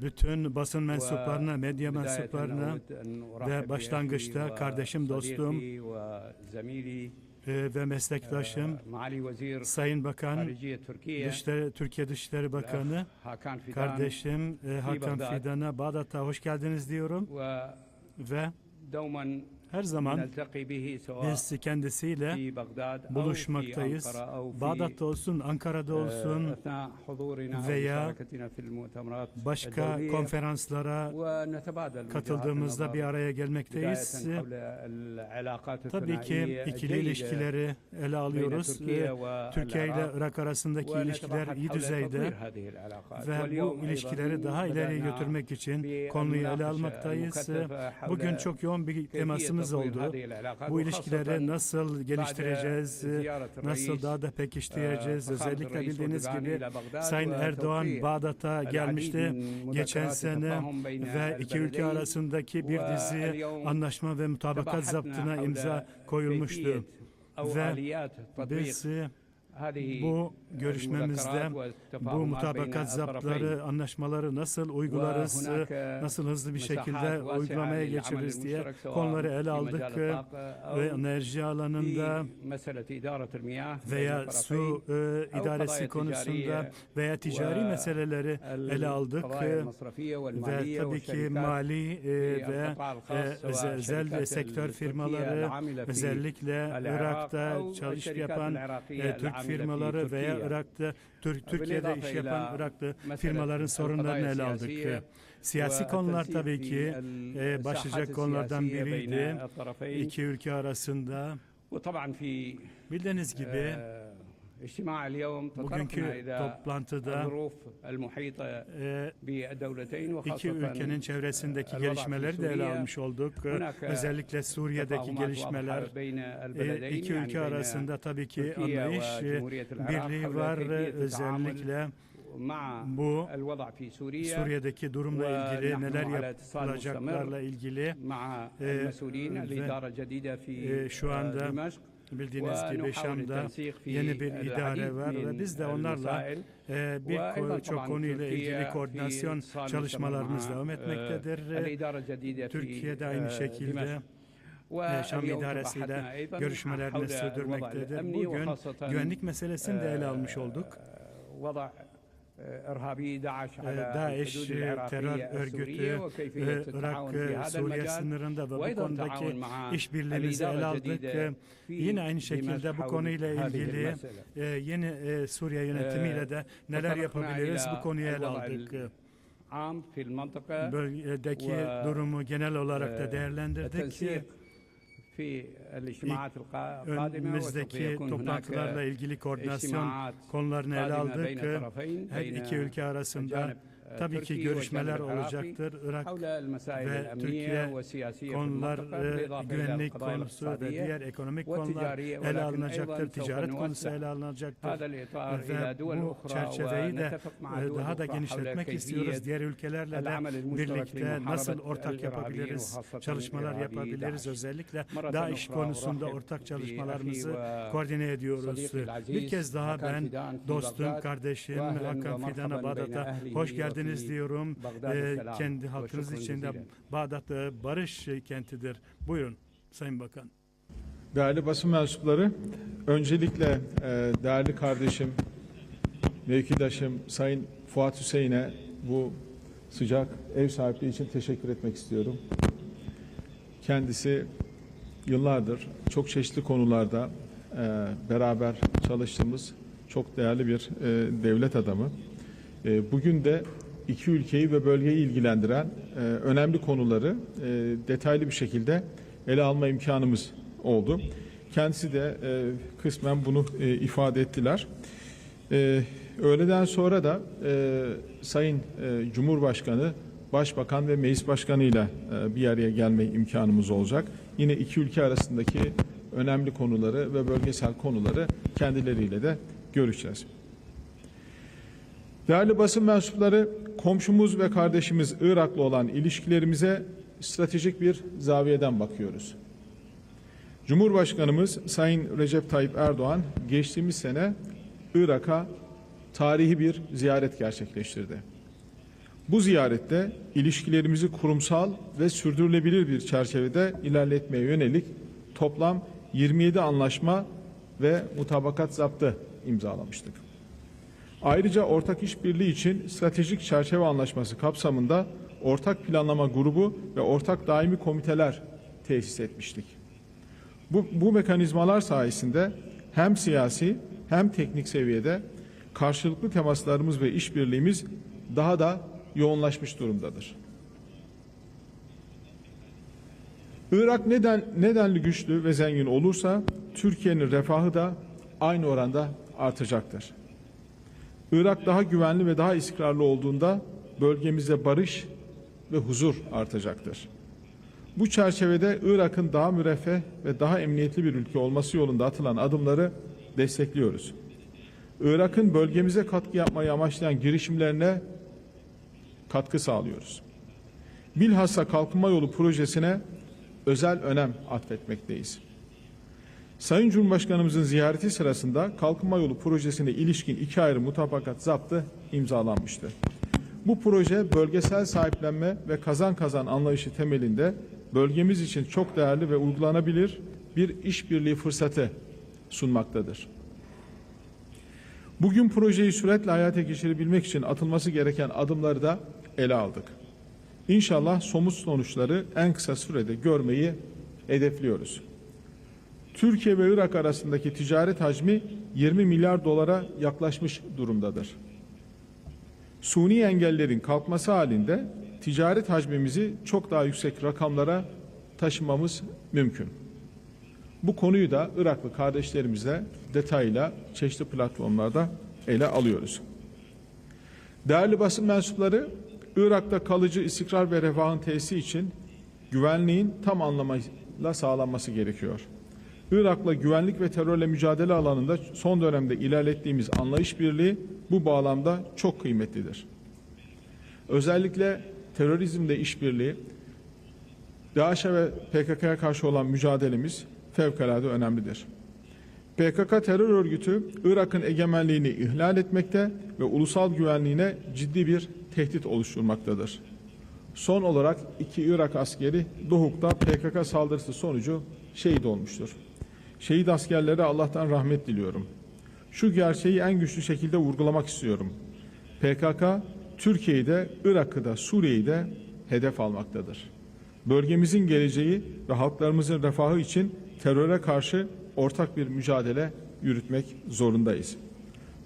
bütün basın mensuplarına, medya mensuplarına ve başlangıçta kardeşim, dostum e, ve meslektaşım Sayın Bakan, Dışişleri, Türkiye Dışişleri Bakanı, kardeşim e, Hakan Fidan'a Bağdat'a hoş geldiniz diyorum ve her zaman biz kendisiyle buluşmaktayız. Bağdat'ta olsun, Ankara'da olsun veya başka konferanslara katıldığımızda bir araya gelmekteyiz. Tabii ki ikili ilişkileri ele alıyoruz. Türkiye ile Irak arasındaki ilişkiler iyi düzeyde ve bu ilişkileri daha ileriye götürmek için konuyu ele almaktayız. Bugün çok yoğun bir temasımız ilişkilerimiz oldu. Bu ilişkileri nasıl geliştireceğiz, nasıl daha da pekiştireceğiz? Özellikle bildiğiniz gibi Sayın Erdoğan Bağdat'a gelmişti geçen sene ve iki ülke arasındaki bir dizi anlaşma ve mutabakat zaptına imza koyulmuştu. Ve bizi bu görüşmemizde bu mutabakat zaptları, anlaşmaları nasıl uygularız, nasıl hızlı bir şekilde uygulamaya geçiririz diye konuları ele aldık ve enerji alanında veya su e, idaresi konusunda veya ticari meseleleri ele aldık e, ve tabii ki mali e, ve özel ve sektör firmaları özellikle Irak'ta çalış yapan Türk firmaları veya Irak'ta Türkiye'de iş yapan Iraklı firmaların sorunlarını ele aldık. Siyasi konular tabii ki e, başlayacak konulardan biriydi. İki ülke arasında. Bildiğiniz gibi Bugünkü toplantıda e, iki ülkenin çevresindeki gelişmeleri de ele almış olduk. Özellikle Suriye'deki gelişmeler e, iki ülke arasında tabii ki anlayış e, birliği var. E, özellikle bu Suriye'deki durumla ilgili neler yapılacaklarla ilgili e, ve, e, şu anda Bildiğiniz gibi Şam'da yeni bir idare var ve biz de onlarla e, bir çok konuyla ilgili koordinasyon çalışmalarımız devam etmektedir. Türkiye'de aynı şekilde Şam idaresiyle görüşmelerini sürdürmektedir. Bugün güvenlik meselesini de ele almış olduk. DAEŞ terör örgütü Irak, Suriye sınırında ve bu konudaki işbirliğimizi ele aldık. Yine aynı şekilde bu konuyla ilgili yeni Suriye yönetimiyle de neler yapabiliriz bu konuyu ele aldık bölgedeki durumu genel olarak da değerlendirdik önümüzdeki toplantılarla ilgili koordinasyon konularını ele aldık. Her iki ülke arasında Tabii ki görüşmeler olacaktır. Irak ve Türkiye konular e, güvenlik konusu ve diğer ekonomik konular ele alınacaktır. Ticaret konusu ele alınacaktır. Ve bu çerçeveyi de e, daha da genişletmek istiyoruz. Diğer ülkelerle de birlikte nasıl ortak yapabiliriz, çalışmalar yapabiliriz. Özellikle DAEŞ konusunda ortak çalışmalarımızı koordine ediyoruz. Bir kez daha ben dostum, kardeşim Hakan Fidan'a Bağdat'a hoş geldin geldiniz diyorum. E, kendi halkınız için de Bağdat'ta barış kentidir. Buyurun Sayın Bakan. Değerli basın mensupları, öncelikle e, değerli kardeşim, mevkidaşım Sayın Fuat Hüseyin'e bu sıcak ev sahipliği için teşekkür etmek istiyorum. Kendisi yıllardır çok çeşitli konularda e, beraber çalıştığımız çok değerli bir e, devlet adamı. E, bugün de iki ülkeyi ve bölgeyi ilgilendiren e, önemli konuları e, detaylı bir şekilde ele alma imkanımız oldu. Kendisi de e, kısmen bunu e, ifade ettiler. E, öğleden sonra da e, Sayın e, Cumhurbaşkanı, Başbakan ve Meclis Başkanı ile bir araya gelme imkanımız olacak. Yine iki ülke arasındaki önemli konuları ve bölgesel konuları kendileriyle de görüşeceğiz. Değerli basın mensupları, komşumuz ve kardeşimiz Irak'la olan ilişkilerimize stratejik bir zaviyeden bakıyoruz. Cumhurbaşkanımız Sayın Recep Tayyip Erdoğan geçtiğimiz sene Irak'a tarihi bir ziyaret gerçekleştirdi. Bu ziyarette ilişkilerimizi kurumsal ve sürdürülebilir bir çerçevede ilerletmeye yönelik toplam 27 anlaşma ve mutabakat zaptı imzalamıştık. Ayrıca ortak işbirliği için stratejik çerçeve anlaşması kapsamında ortak planlama grubu ve ortak daimi komiteler tesis etmiştik. Bu, bu mekanizmalar sayesinde hem siyasi hem teknik seviyede karşılıklı temaslarımız ve işbirliğimiz daha da yoğunlaşmış durumdadır. Irak neden nedenli güçlü ve zengin olursa Türkiye'nin refahı da aynı oranda artacaktır. Irak daha güvenli ve daha istikrarlı olduğunda bölgemizde barış ve huzur artacaktır. Bu çerçevede Irak'ın daha müreffeh ve daha emniyetli bir ülke olması yolunda atılan adımları destekliyoruz. Irak'ın bölgemize katkı yapmayı amaçlayan girişimlerine katkı sağlıyoruz. Bilhassa kalkınma yolu projesine özel önem atfetmekteyiz. Sayın Cumhurbaşkanımızın ziyareti sırasında kalkınma yolu projesine ilişkin iki ayrı mutabakat zaptı imzalanmıştı. Bu proje bölgesel sahiplenme ve kazan kazan anlayışı temelinde bölgemiz için çok değerli ve uygulanabilir bir işbirliği fırsatı sunmaktadır. Bugün projeyi süretle hayata geçirebilmek için atılması gereken adımları da ele aldık. İnşallah somut sonuçları en kısa sürede görmeyi hedefliyoruz. Türkiye ve Irak arasındaki ticaret hacmi 20 milyar dolara yaklaşmış durumdadır. Suni engellerin kalkması halinde ticaret hacmimizi çok daha yüksek rakamlara taşımamız mümkün. Bu konuyu da Iraklı kardeşlerimizle detayla çeşitli platformlarda ele alıyoruz. Değerli basın mensupları, Irak'ta kalıcı istikrar ve refahın tesisi için güvenliğin tam anlamıyla sağlanması gerekiyor. Irak'la güvenlik ve terörle mücadele alanında son dönemde ilerlettiğimiz anlayış birliği bu bağlamda çok kıymetlidir. Özellikle terörizmde işbirliği, DAEŞ'e ve PKK'ya karşı olan mücadelemiz fevkalade önemlidir. PKK terör örgütü Irak'ın egemenliğini ihlal etmekte ve ulusal güvenliğine ciddi bir tehdit oluşturmaktadır. Son olarak iki Irak askeri Doğuk'ta PKK saldırısı sonucu şehit olmuştur. Şehit askerlere Allah'tan rahmet diliyorum. Şu gerçeği en güçlü şekilde vurgulamak istiyorum. PKK Türkiye'yi de Irak'ı da Suriye'yi de hedef almaktadır. Bölgemizin geleceği ve halklarımızın refahı için teröre karşı ortak bir mücadele yürütmek zorundayız.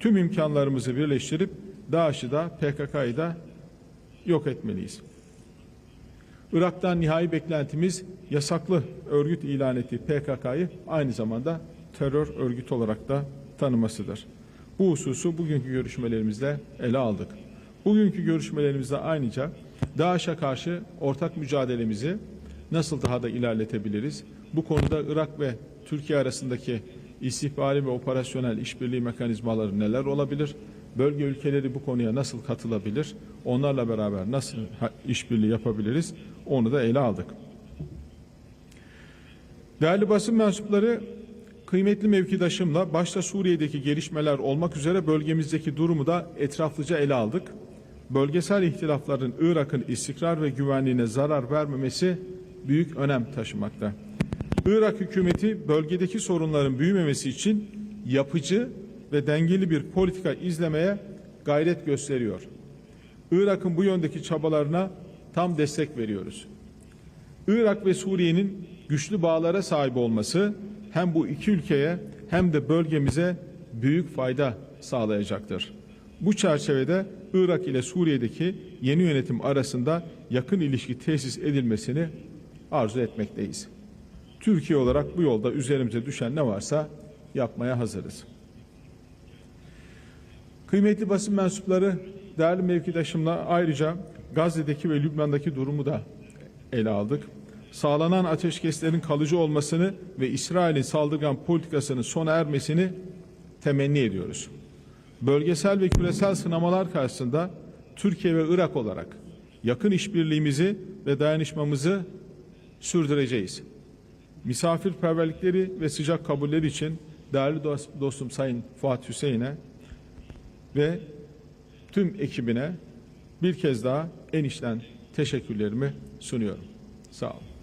Tüm imkanlarımızı birleştirip DAEŞ'ı da PKK'yı da yok etmeliyiz. Irak'tan nihai beklentimiz yasaklı örgüt ilan ettiği PKK'yı aynı zamanda terör örgütü olarak da tanımasıdır. Bu hususu bugünkü görüşmelerimizde ele aldık. Bugünkü görüşmelerimizde ayrıca DAEŞ'e karşı ortak mücadelemizi nasıl daha da ilerletebiliriz? Bu konuda Irak ve Türkiye arasındaki istihbari ve operasyonel işbirliği mekanizmaları neler olabilir? Bölge ülkeleri bu konuya nasıl katılabilir? Onlarla beraber nasıl işbirliği yapabiliriz? Onu da ele aldık. Değerli basın mensupları, kıymetli mevkidaşımla başta Suriye'deki gelişmeler olmak üzere bölgemizdeki durumu da etraflıca ele aldık. Bölgesel ihtilafların Irak'ın istikrar ve güvenliğine zarar vermemesi büyük önem taşımakta. Irak hükümeti bölgedeki sorunların büyümemesi için yapıcı ve dengeli bir politika izlemeye gayret gösteriyor. Irak'ın bu yöndeki çabalarına tam destek veriyoruz. Irak ve Suriye'nin güçlü bağlara sahip olması hem bu iki ülkeye hem de bölgemize büyük fayda sağlayacaktır. Bu çerçevede Irak ile Suriye'deki yeni yönetim arasında yakın ilişki tesis edilmesini arzu etmekteyiz. Türkiye olarak bu yolda üzerimize düşen ne varsa yapmaya hazırız. Kıymetli basın mensupları, değerli mevkidaşımla ayrıca Gazze'deki ve Lübnan'daki durumu da ele aldık. Sağlanan ateşkeslerin kalıcı olmasını ve İsrail'in saldırgan politikasının sona ermesini temenni ediyoruz. Bölgesel ve küresel sınamalar karşısında Türkiye ve Irak olarak yakın işbirliğimizi ve dayanışmamızı sürdüreceğiz. Misafirperverlikleri ve sıcak kabulleri için değerli dostum Sayın Fuat Hüseyin'e ve tüm ekibine bir kez daha en içten teşekkürlerimi sunuyorum. Sağ olun.